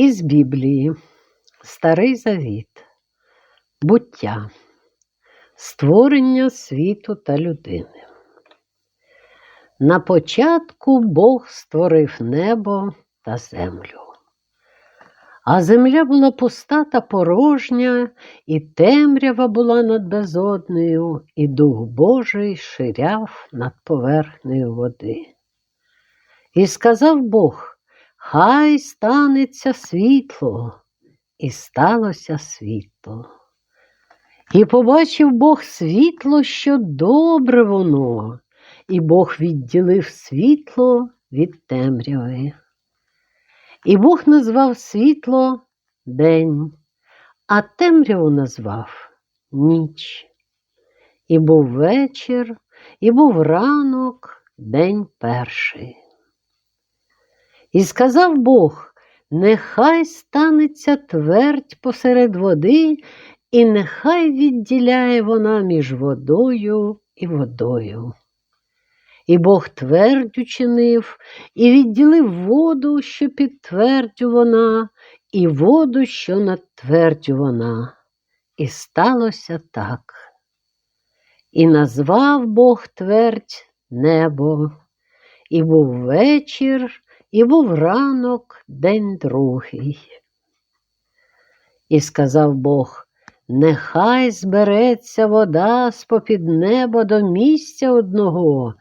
Із Біблії Старий Завіт, буття, створення світу та людини. На початку Бог створив небо та землю. А земля була пуста та порожня, і темрява була над безоднею, і Дух Божий ширяв над поверхнею води. І сказав Бог, хай станеться світло, і сталося світло. І побачив Бог світло, що добре воно, і Бог відділив світло від темряви. І Бог назвав світло день, а темряву назвав ніч. І був вечір, і був ранок, день перший. І сказав Бог, нехай станеться твердь посеред води, і нехай відділяє вона між водою і водою. І Бог твердь учинив, і відділив воду, що під твердю вона, і воду, що над твердю вона. І сталося так. І назвав Бог твердь небо, і був вечір, і був ранок день другий. І сказав Бог, нехай збереться вода з попід неба до місця одного,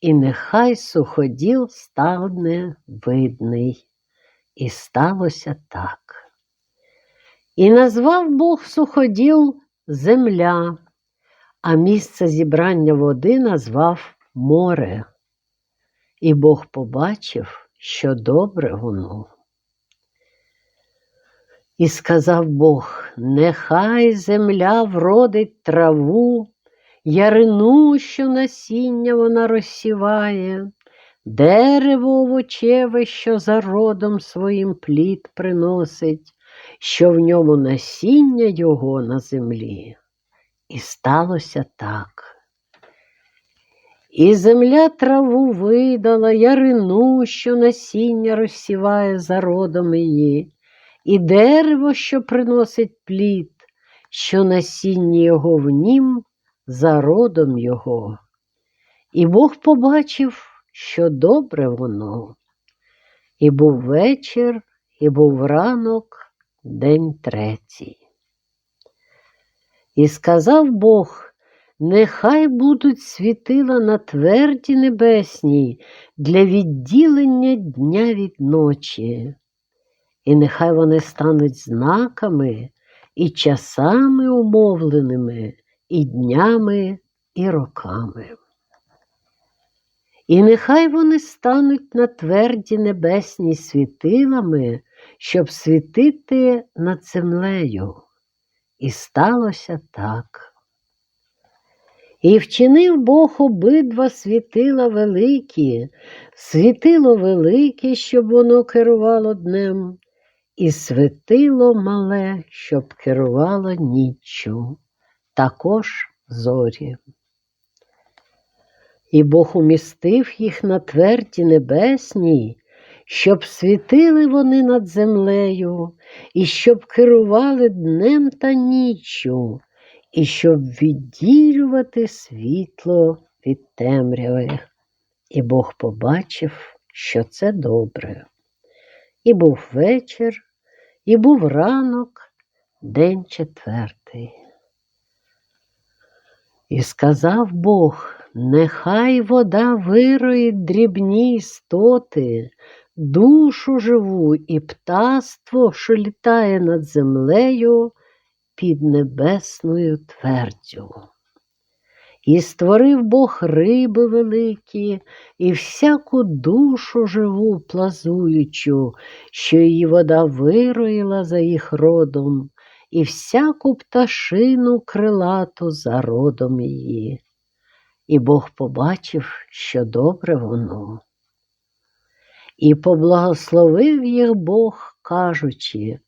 і нехай суходіл стане видний. І сталося так. І назвав Бог суходіл земля, а місце зібрання води назвав море. І Бог побачив, що добре воно. І сказав Бог, нехай земля вродить траву, ярину, що насіння вона розсіває, дерево овочеве, що за родом своїм плід приносить, що в ньому насіння його на землі. І сталося так. І земля траву видала, ярину, що насіння розсіває за родом її, і дерево, що приносить плід, що насіння його в нім за родом його. І Бог побачив, що добре воно. І був вечір, і був ранок, день третій. І сказав Бог, Нехай будуть світила на тверді небесній для відділення дня від ночі, і нехай вони стануть знаками і часами умовленими, і днями, і роками. І нехай вони стануть на тверді небесні світилами, щоб світити над землею. І сталося так. І вчинив Бог обидва світила великі, світило велике, щоб воно керувало днем, і світило мале, щоб керувало ніччю, також зорі. І Бог умістив їх на тверді небесній, щоб світили вони над землею, і щоб керували днем та ніччю і щоб відділювати світло від темряви. І Бог побачив, що це добре. І був вечір, і був ранок, день четвертий. І сказав Бог, нехай вода вироїть дрібні істоти, душу живу і птаство, що літає над землею, під небесною твердю. І створив Бог риби великі і всяку душу живу плазуючу, що її вода вироїла за їх родом, і всяку пташину крилату за родом її. І Бог побачив, що добре воно. І поблагословив їх Бог, кажучи,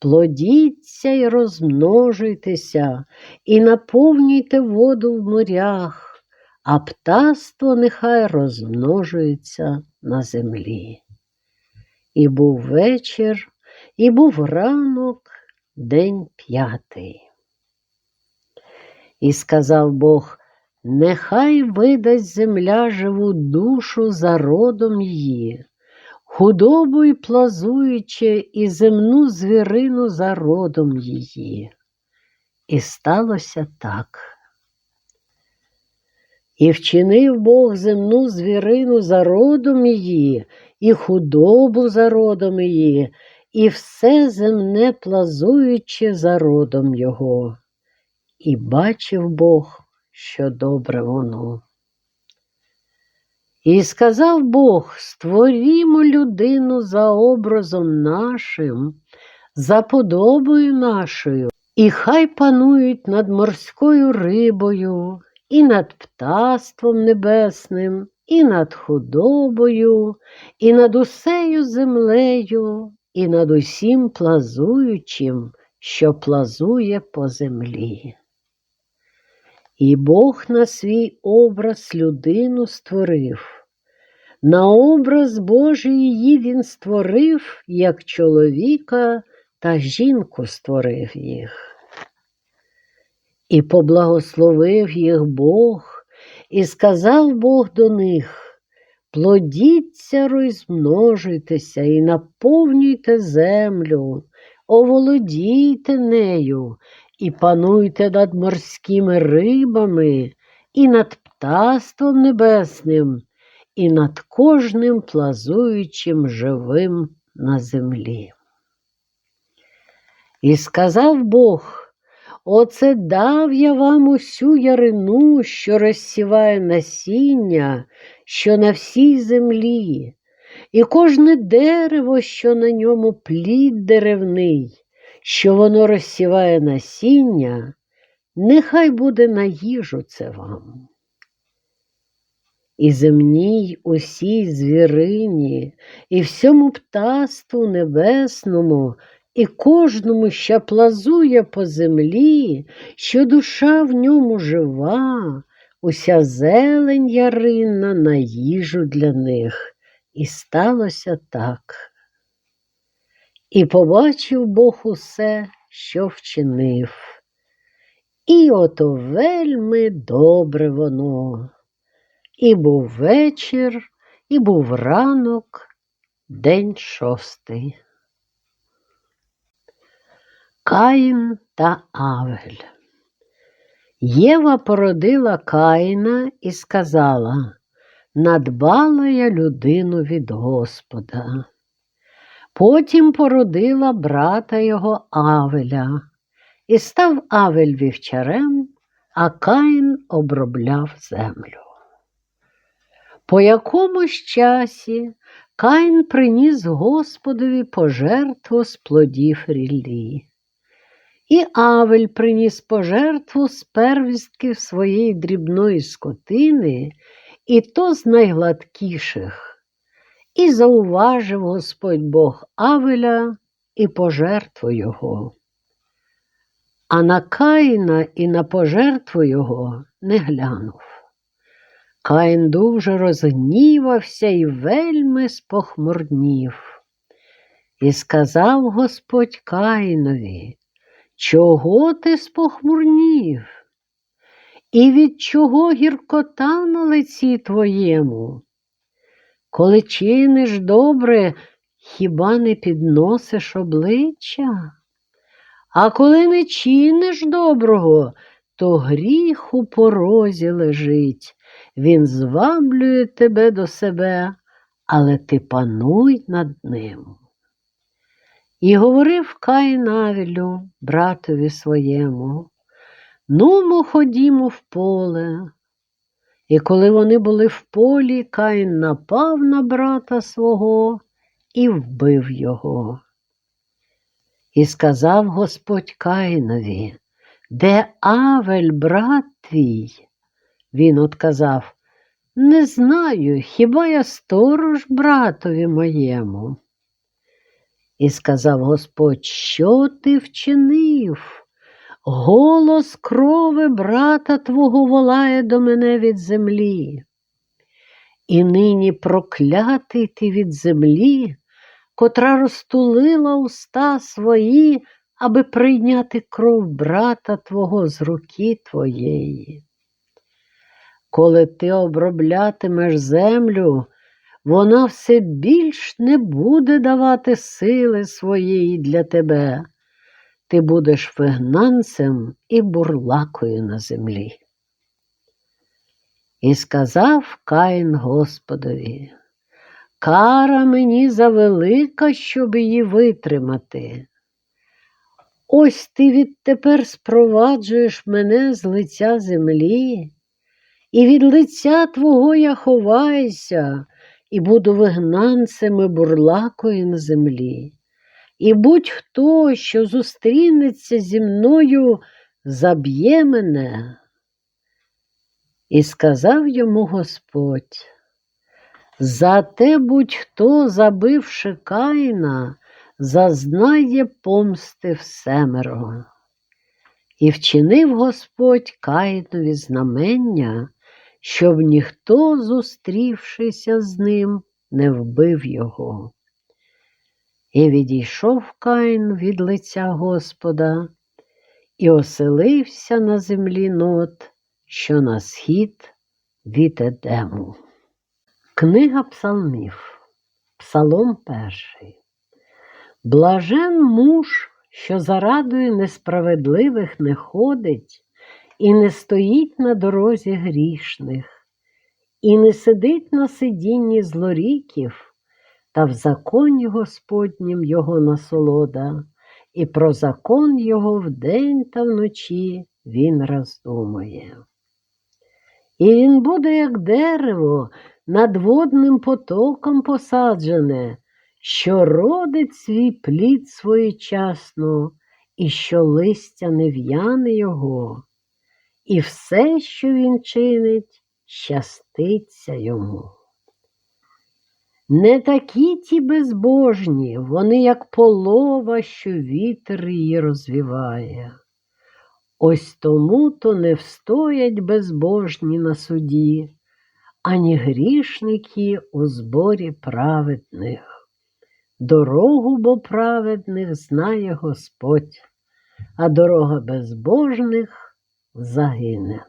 Плодіться й розмножуйтеся, і наповнюйте воду в морях, а птаство нехай розмножується на землі. І був вечір, І був ранок, день п'ятий. І сказав Бог, нехай видасть земля живу душу за родом її, худобу й плазуючи, і земну звірину за родом її. І сталося так. І вчинив Бог земну звірину за родом її, і худобу за родом її, і все земне плазуючи за родом його. І бачив Бог, що добре воно. І сказав Бог: створімо людину за образом нашим, за подобою нашою, і хай панують над морською рибою, і над птаством небесним, і над худобою, і над усею землею, і над усім плазуючим, що плазує по землі. І Бог на свій образ людину створив. На образ Божий її він створив, як чоловіка та жінку створив їх. І поблагословив їх Бог, і сказав Бог до них: плодіться, розмножуйтеся і наповнюйте землю, оволодійте нею і пануйте над морськими рибами, і над птаством небесним, і над кожним плазуючим живим на землі. І сказав Бог, Оце дав я вам усю ярину, що розсіває насіння, що на всій землі, і кожне дерево, що на ньому плід деревний, що воно розсіває насіння, нехай буде на їжу це вам. І земній усій звірині, і всьому птаству небесному, і кожному, що плазує по землі, що душа в ньому жива, уся зелень яринна на їжу для них. І сталося так. І побачив Бог усе, що вчинив. І ото вельми добре воно. І був вечір, і був ранок, день шостий. Каїн та Авель. Єва породила Каїна і сказала Надбала я людину від Господа. Потім породила брата його Авеля, і став Авель вівчарем, а Каїн обробляв землю. По якомусь часі Каїн приніс Господові пожертву з плодів ріллі. І Авель приніс пожертву з первістків своєї дрібної скотини, і то з найгладкіших. І зауважив Господь Бог Авеля і пожертву його. А на Каїна і на пожертву його не глянув. Каїн дуже розгнівався і вельми спохмурнів. І сказав Господь Каїнові, чого ти спохмурнів? І від чого гіркота на лиці твоєму? Коли чиниш добре, хіба не підносиш обличчя? А коли не чиниш доброго, то гріх у порозі лежить, він зваблює тебе до себе, але ти пануй над ним. І говорив Каїн Авелю, братові своєму, ну, ходімо в поле. І коли вони були в полі, Каїн напав на брата свого і вбив його. І сказав Господь Каїнові, де Авель, брат твій? Він отказав, не знаю, хіба я сторож братові моєму. І сказав Господь, що ти вчинив? Голос крови брата твого волає до мене від землі. І нині проклятий ти від землі, котра розтулила уста свої, аби прийняти кров брата Твого з руки Твоєї. Коли ти оброблятимеш землю, вона все більш не буде давати сили своєї для тебе. Ти будеш вигнанцем і бурлакою на землі. І сказав Каїн Господові, кара мені завелика, щоб її витримати. Ось ти відтепер спроваджуєш мене з лиця землі, і від лиця твого я ховаюся, і буду вигнанцем і бурлакою на землі. І будь-хто, що зустрінеться зі мною, заб'є мене. І сказав йому Господь, зате будь-хто, забивши Каїна, зазнає помсти всемеро. І вчинив Господь Каїнові знамення, щоб ніхто, зустрівшися з ним, не вбив його. І відійшов Каїн від лиця Господа і оселився на землі нот, що на схід від Едему. Книга Псалмів, Псалом перший. Блажен муж, що зарадою несправедливих не ходить, і не стоїть на дорозі грішних, і не сидить на сидінні злоріків, та в законі Господнім його насолода, і про закон його вдень та вночі він роздумує. І він буде, як дерево, над водним потоком посаджене, що родить свій плід своєчасно, і що листя не в'яне його, і все, що він чинить, щаститься йому. Не такі ті безбожні, вони як полова, що вітер її розвіває. Ось тому то не встоять безбожні на суді, ані грішники у зборі праведних. Дорогу бо праведних знає Господь, а дорога безбожних загине.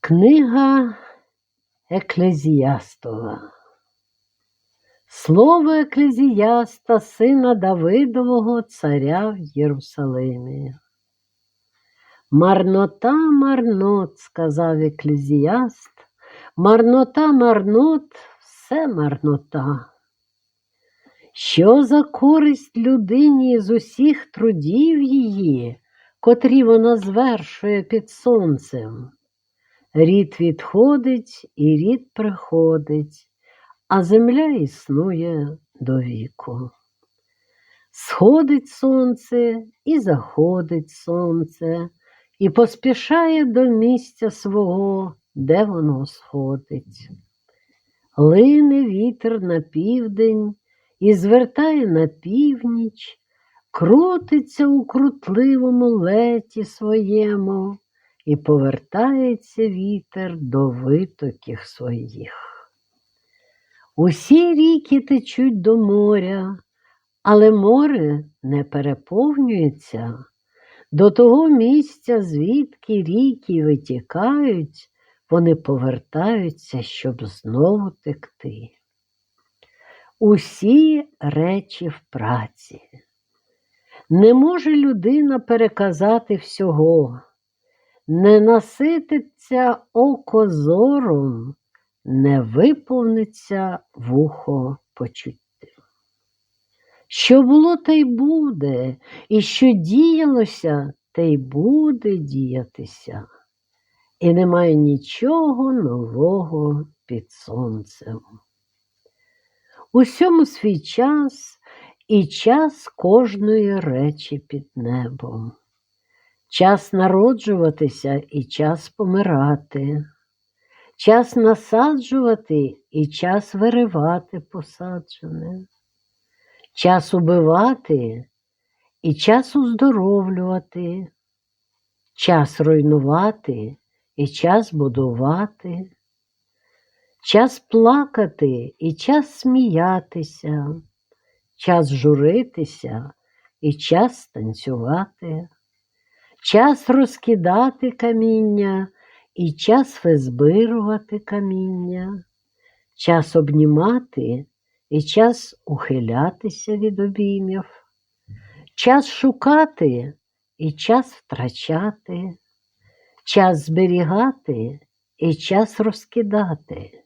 Книга Еклезіастова. Слово еклезіаста, сина Давидового царя в Єрусалимі. Марнота, марнот, сказав еклезіаст, марнота, марнот, все марнота. Що за користь людині з усіх трудів її, котрі вона звершує під сонцем? Рід відходить і рід приходить, а земля існує до віку. Сходить сонце і заходить сонце, і поспішає до місця свого, де воно сходить. Лине вітер на південь і звертає на північ, крутиться у крутливому леті своєму, і повертається вітер до витоків своїх. Усі ріки течуть до моря, але море не переповнюється. До того місця, звідки ріки витікають, вони повертаються, щоб знову текти. Усі речі в праці. Не може людина переказати всього, не насититься око зором, не виповниться вухо почуття. Що було, те й буде, і що діялося, те й буде діятися, і немає нічого нового під сонцем. Усьому свій час і час кожної речі під небом, час народжуватися і час помирати, час насаджувати і час виривати посаджене. Час убивати і час уздоровлювати, час руйнувати і час будувати, час плакати і час сміятися, час журитися і час танцювати, час розкидати каміння і час визбирувати каміння, час обнімати і час ухилятися від обіймів, час шукати і час втрачати, час зберігати і час розкидати,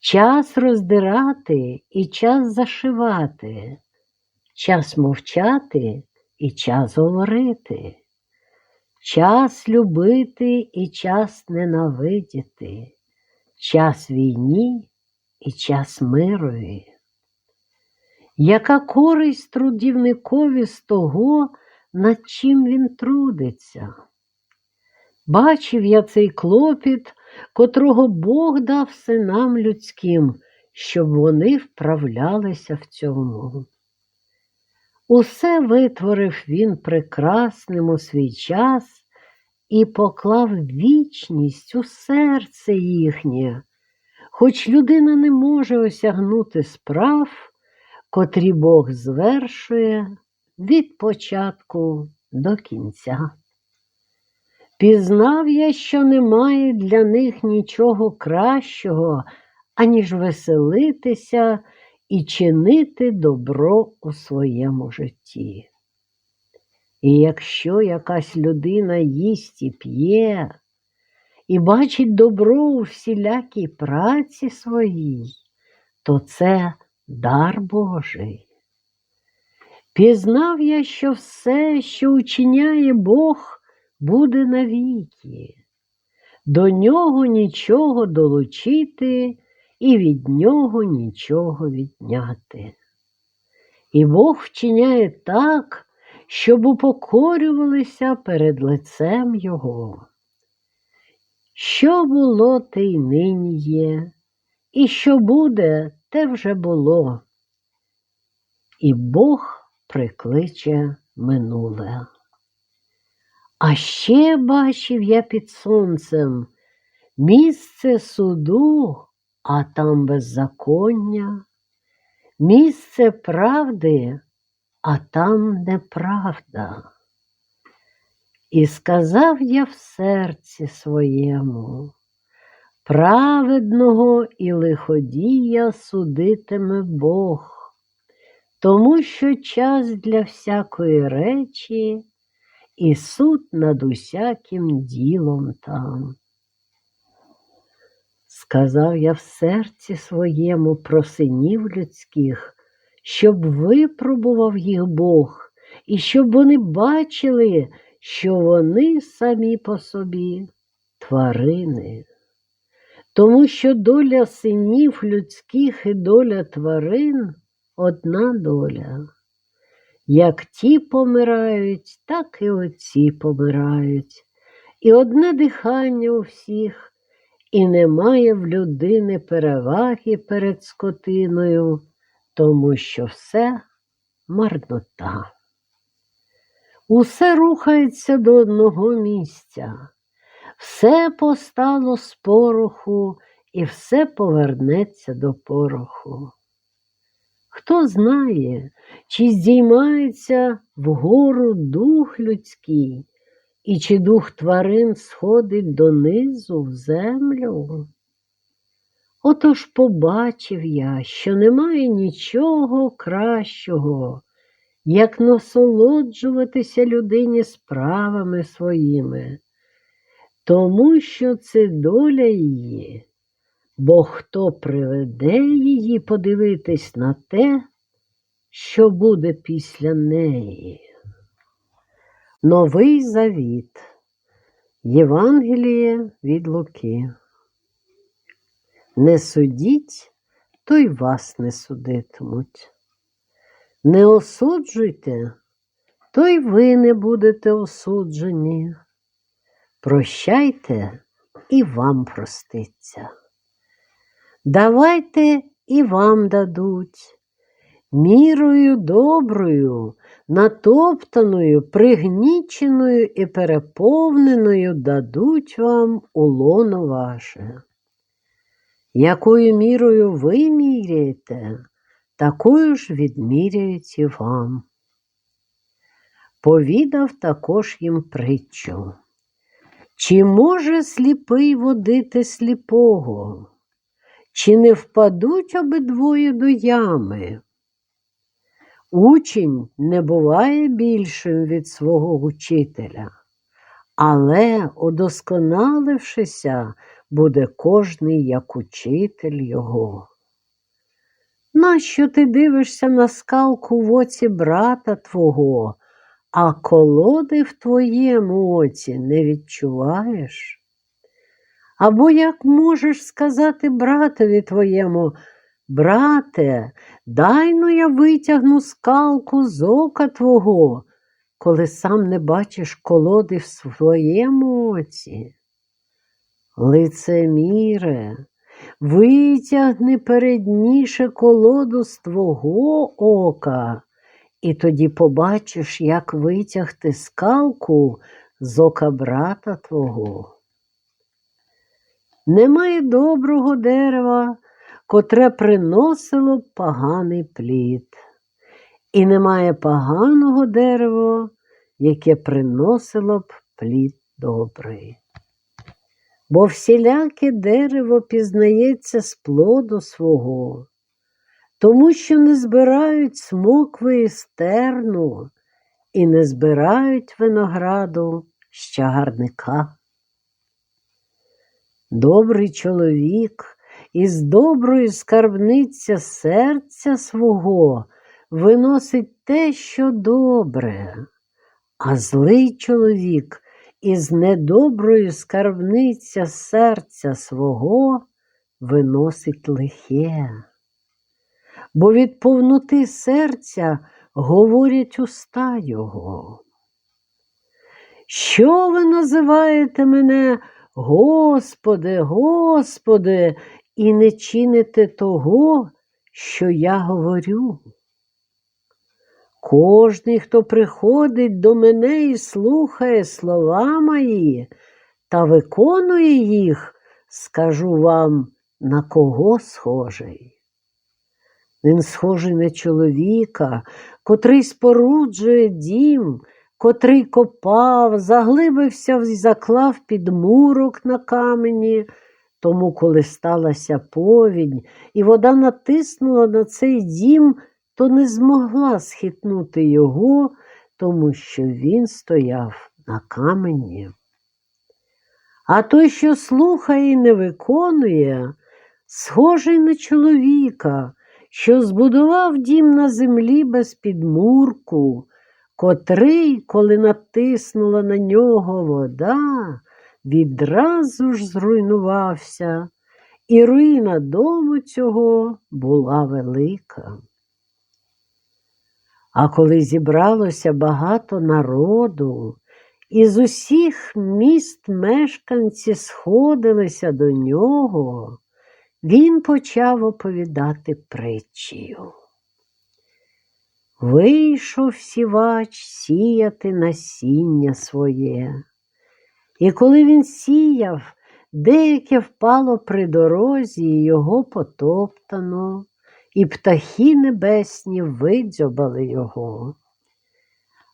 час роздирати і час зашивати, час мовчати і час говорити, час любити і час ненавидіти, час війні і час мирові. Яка користь трудівникові з того, над чим він трудиться? Бачив я цей клопіт, котрого Бог дав синам людським, щоб вони вправлялися в цьому. Усе витворив він прекрасним у свій час і поклав вічність у серце їхнє, хоч людина не може осягнути справ, котрі Бог звершує від початку до кінця. Пізнав я, що немає для них нічого кращого, аніж веселитися і чинити добро у своєму житті. І якщо якась людина їсть і п'є, і бачить добро у всілякій праці своїй, то це дар Божий. Пізнав я, що все, що учиняє Бог, буде навіки, до нього нічого долучити і від нього нічого відняти. І Бог вчиняє так, щоб упокорювалися перед лицем Його. Що було, те й нині є, і що буде, те вже було. І Бог прикличе минуле. А ще бачив я під сонцем місце суду, а там беззаконня, місце правди, а там неправда. І сказав я в серці своєму, праведного і лиходія судитиме Бог, тому що час для всякої речі і суд над усяким ділом там. Сказав я в серці своєму про синів людських, щоб випробував їх Бог, і щоб вони бачили, що вони самі по собі тварини. Тому що доля синів людських і доля тварин одна доля. Як ті помирають, так і оці помирають, і одне дихання у всіх, і немає в людини переваги перед скотиною, тому що все марнота. Усе рухається до одного місця, все постало з пороху і все повернеться до пороху. Хто знає, чи здіймається вгору дух людський, і чи дух тварин сходить донизу в землю? Отож побачив я, що немає нічого кращого, як насолоджуватися людині справами своїми, тому що це доля її бо хто приведе її подивитись на те, що буде після неї. Новий Завіт Євангеліє від Луки. Не судіть, то й вас не судитимуть. Не осуджуйте, то й ви не будете осуджені. Прощайте і вам проститься. Давайте і вам дадуть. Мірою доброю, натоптаною, пригніченою і переповненою дадуть вам у лоно ваше. Якою мірою ви міряєте, такою ж відміряють і вам. Повідав також їм притчу. Чи може сліпий водити сліпого? Чи не впадуть обидвоє до ями? Учень не буває більшим від свого учителя, але, удосконалившися, буде кожний як учитель його. Нащо ти дивишся на скалку в оці брата твого, а колоди в твоєму оці не відчуваєш? Або як можеш сказати братові твоєму, брате, дай ну я витягну скалку з ока твого, коли сам не бачиш колоди в своєму оці? Лицеміре, витягни передніше колоду з твого ока, і тоді побачиш, як витягти скалку з ока брата твого. Немає доброго дерева, котре приносило поганий плід, і немає поганого дерева, яке приносило б плід добрий. Бо всіляке дерево пізнається з плоду свого, тому що не збирають смокви і стерну, і не збирають винограду з чагарника. Добрий чоловік із доброї скарбниця серця свого виносить те, що добре, а злий чоловік із недоброї скарбниця серця свого виносить лихе. Бо від повноти серця говорять уста його. Що ви називаєте мене, Господи, Господи, і не чините того, що я говорю? Кожний, хто приходить до мене і слухає слова мої та виконує їх, скажу вам, на кого схожий. Він схожий на чоловіка, котрий споруджує дім, котрий копав, заглибився і заклав підмурок на камені. Тому, коли сталася повінь, і вода натиснула на цей дім, то не змогла схитнути його, тому що він стояв на камені. А той, що слухає і не виконує, схожий на чоловіка, що збудував дім на землі без підмурку, котрий, коли натиснула на нього вода, відразу ж зруйнувався, і руїна дому цього була велика. А коли зібралося багато народу, і з усіх міст мешканці сходилися до нього, він почав оповідати притчію. Вийшов сівач сіяти насіння своє, і коли він сіяв, деяке впало при дорозі, і його потоптано, і птахи небесні видзьобали його.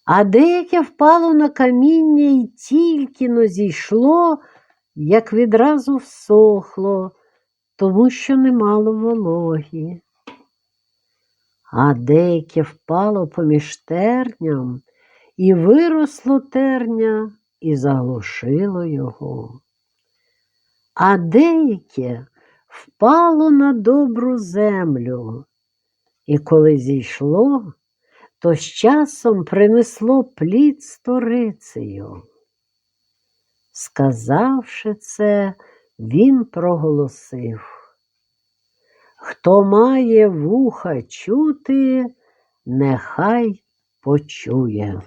А деяке впало на каміння і тільки но зійшло, як відразу всохло, тому що не мало вологі. А деяке впало поміж терням, і виросло терня, і заглушило його. А деяке впало на добру землю, і коли зійшло, то з часом принесло плід сторицею. Сказавши це, він проголосив. Хто має вуха чути, нехай почує.